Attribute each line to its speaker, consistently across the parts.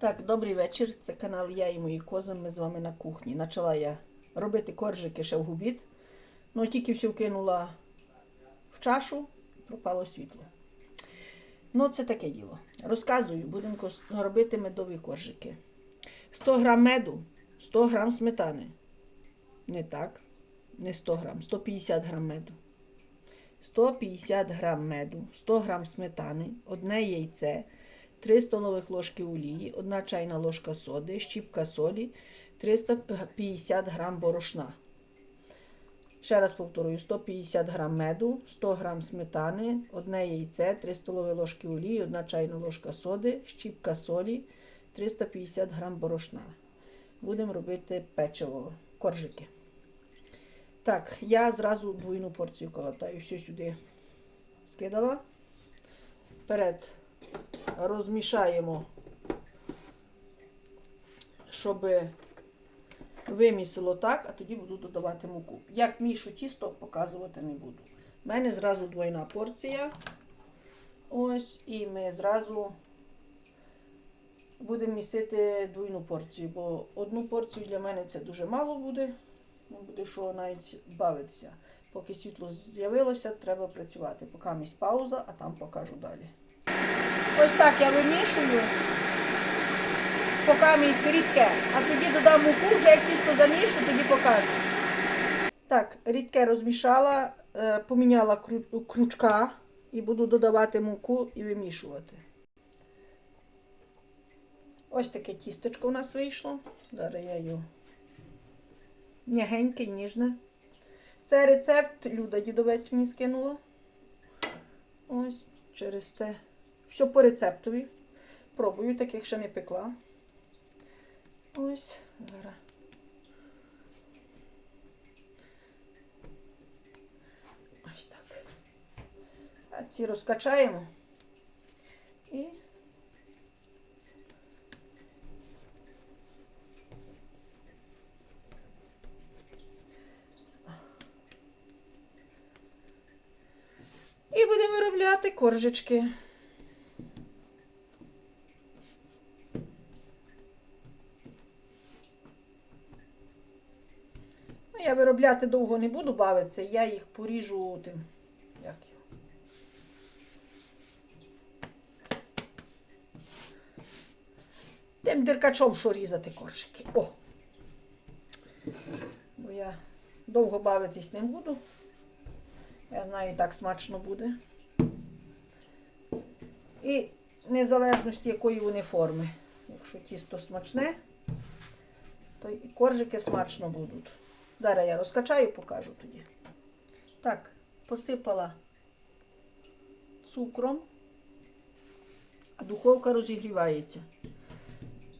Speaker 1: Так, добрий вечір. Це канал Я і мої кози. Ми з вами на кухні. Почала я робити коржики ще в губіт. Ну тільки все вкинула в чашу, пропало світло. Ну, це таке діло. Розказую, будемо робити медові коржики. 100 грам меду, 100 грам сметани. Не так, не 100 грам, 150 грам меду. 150 грам меду, 100 грам сметани, одне яйце, 3 столових ложки олії, 1 чайна ложка соди, щіпка солі, 350 грам борошна. Ще раз повторюю, 150 грам меду, 100 грам сметани, одне яйце, 3 столові ложки олії, 1 чайна ложка соди, щіпка солі, 350 грам борошна. Будемо робити печиво, коржики. Так, я зразу двойну порцію колотаю. Все сюди скидала. Вперед розмішаємо, щоб вимісило так, а тоді буду додавати муку. Як мішу тісто, показувати не буду. У мене зразу двойна порція. Ось, і ми зразу будемо місити двойну порцію, бо одну порцію для мене це дуже мало буде. Не буде що навіть бавитися. Поки світло з'явилося, треба працювати. Поки місць пауза, а там покажу далі. Ось так я вимішую, поки місць рідке, а тоді додам муку, вже як тісто замішу, тоді покажу. Так, рідке розмішала, е, поміняла крючка і буду додавати муку і вимішувати. Ось таке тістечко у нас вийшло. Зараз я його м'ягеньке, ніжне. Це рецепт Люда Дідовець мені скинула. Ось через те. Все по рецептові. Пробую, таких ще не пекла. Ось, зараз. Ось так. А ці розкачаємо. І І будемо виробляти коржички. Ну, я виробляти довго не буду бавитися, я їх поріжу тим. Як? Тим диркачом, що різати коржики. О! Бо я довго бавитись не буду. Я знаю, так смачно буде. І незалежності якої вони форми. Якщо тісто смачне, то і коржики смачно будуть. Зараз я розкачаю, покажу тоді. Так, посипала цукром, а духовка розігрівається.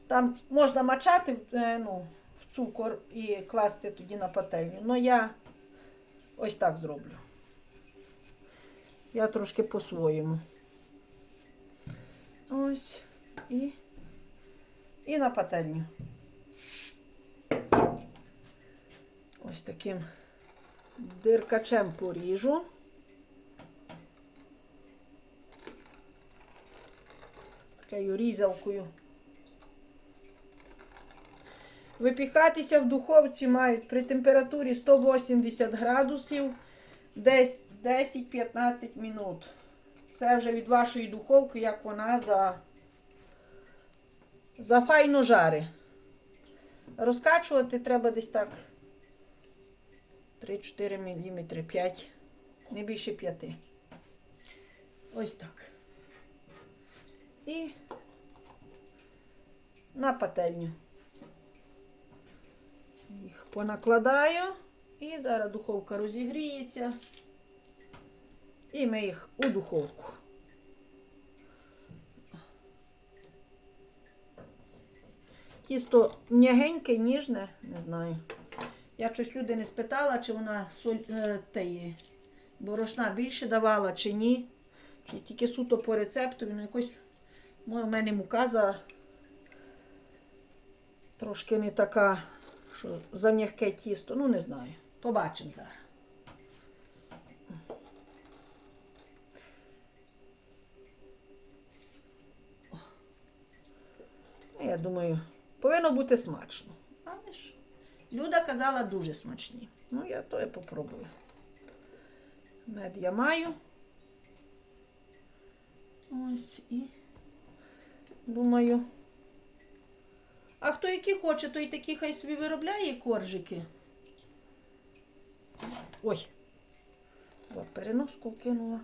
Speaker 1: Там можна мачати е, ну, в цукор і класти тоді на пательню. але я ось так зроблю. Я трошки по-своєму. Ось. І, і на пательню. Ось таким диркачем поріжу. Такою різалкою. Випікатися в духовці мають при температурі 180 градусів десь 10-15 минут. Це вже від вашої духовки, як вона за, за файно жари. Розкачувати треба десь так 3-4 мм, 5, не більше 5. Ось так. І на пательню. Їх понакладаю. І зараз духовка розігріється. І ми їх у духовку. Тісто м'ягеньке, ніжне, не знаю. Я щось люди не спитала, чи вона соль, е, борошна більше давала, чи ні. Чи тільки суто по рецепту. Ну, якось у мене мука за трошки не така, що за м'яке тісто. Ну, не знаю. Побачимо зараз. Ну, Я думаю, повинно бути смачно. Люда казала дуже смачні. Ну, я то і попробую. Мед я маю. Ось і думаю. А хто які хоче, той такі хай собі виробляє коржики. Ой. Переноску кинула.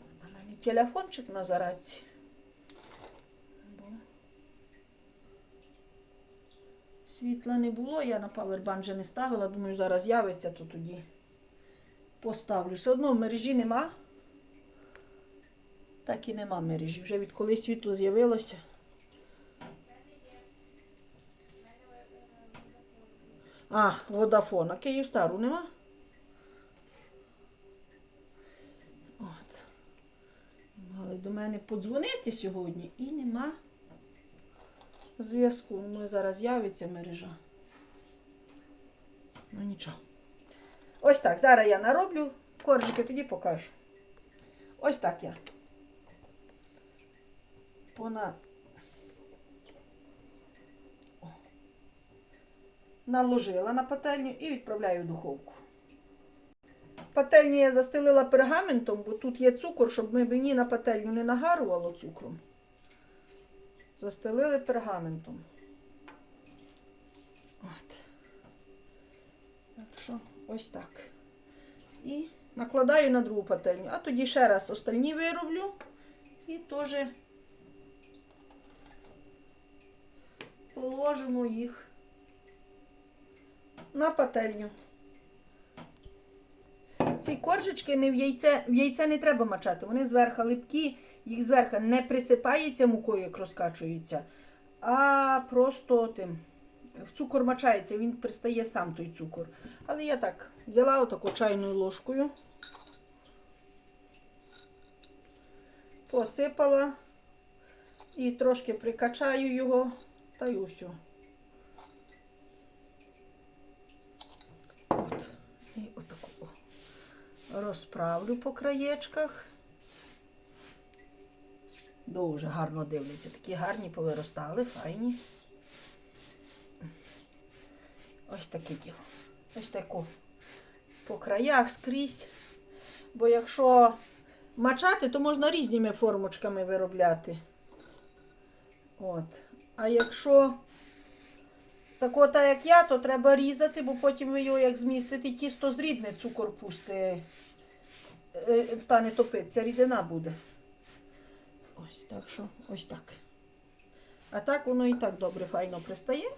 Speaker 1: У мене телефончик на зараці. Світла не було, я на павербанк вже не ставила. Думаю, зараз з'явиться, то тоді поставлю. Все одно в мережі нема. Так і нема мережі. Вже відколи світло з'явилося. А, Водафон. А Київстару нема? От. Мали до мене подзвонити сьогодні і нема зв'язку. Ну, зараз з'явиться мережа. Ну нічого. Ось так. Зараз я нароблю коржики, тоді покажу. Ось так я. Пона... О. Наложила на пательню і відправляю в духовку. Пательню я застелила пергаментом, бо тут є цукор, щоб мені на пательню не нагарувало цукром. Застелили пергаментом. От. Так що, ось так. І накладаю на другу пательню. А тоді ще раз остальні вироблю і теж положимо їх на пательню. Ці коржички не в яйце, в яйце не треба мачати. Вони зверху липкі, їх зверху не присипається мукою, як розкачується, а просто тим. Цукор мачається, він пристає сам той цукор. Але я так взяла отаку чайною ложкою, посипала і трошки прикачаю його та й усю. От. І отаку розправлю по краєчках. Дуже гарно дивляться. Такі гарні повиростали, файні. Ось таке діло. Ось таку по краях скрізь. Бо якщо мачати, то можна різними формочками виробляти. От. А якщо тако, так як я, то треба різати, бо потім ви його як змістите, тісто зрідне, цукор пусти, е, стане топитися, рідина буде. Ось так що, ось так. А так воно і так добре, файно пристає.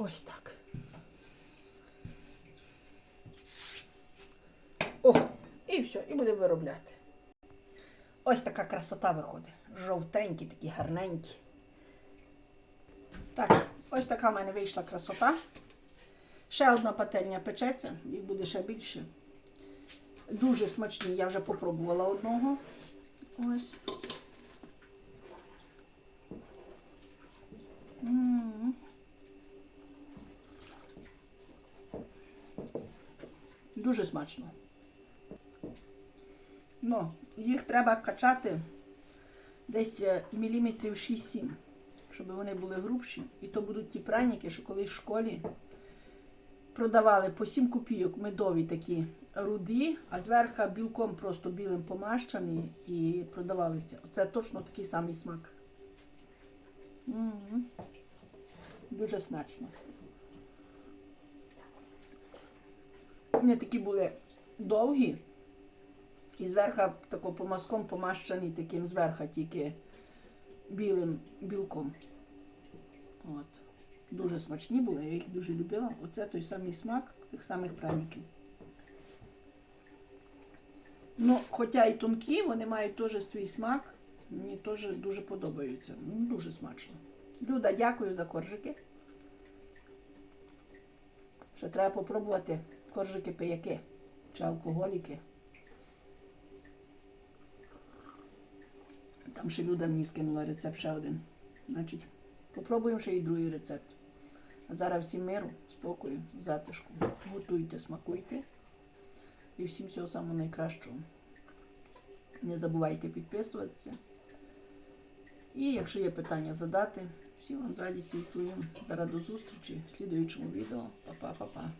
Speaker 1: Ось так. О, і все, і будемо виробляти. Ось така красота виходить. Жовтенькі, такі гарненькі. Так, ось така в мене вийшла красота. Ще одна пательня печеться, їх буде ще більше. Дуже смачні, я вже попробувала одного. Ось. М. Дуже смачно. Ну, їх треба качати десь е, міліметрів 6-7, щоб вони були грубші. І то будуть ті праніки, що колись в школі продавали по 7 копійок медові такі руді, а зверху білком просто білим помащені і продавалися. Оце точно такий самий смак. М. Дуже смачно. Вони такі були довгі. І зверху тако помазком помащений таким зверху тільки білим білком. От. Дуже смачні були, я їх дуже любила. Оце той самий смак тих самих праників. Ну, хоча і тонкі, вони мають теж свій смак. Мені теж дуже подобаються. Ну, дуже смачно. Люда, дякую за коржики. Ще треба попробувати коржики пияки чи алкоголіки. Там ще Люда мені скинула рецепт ще один. Значить, попробуємо ще і другий рецепт. А зараз всім миру, спокою, затишку. Готуйте, смакуйте. І всім всього самого найкращого. Не забувайте підписуватися. І якщо є питання задати, всі вам з радістю відповім. Зараз до зустрічі в слідуючому відео. Па-па-па-па.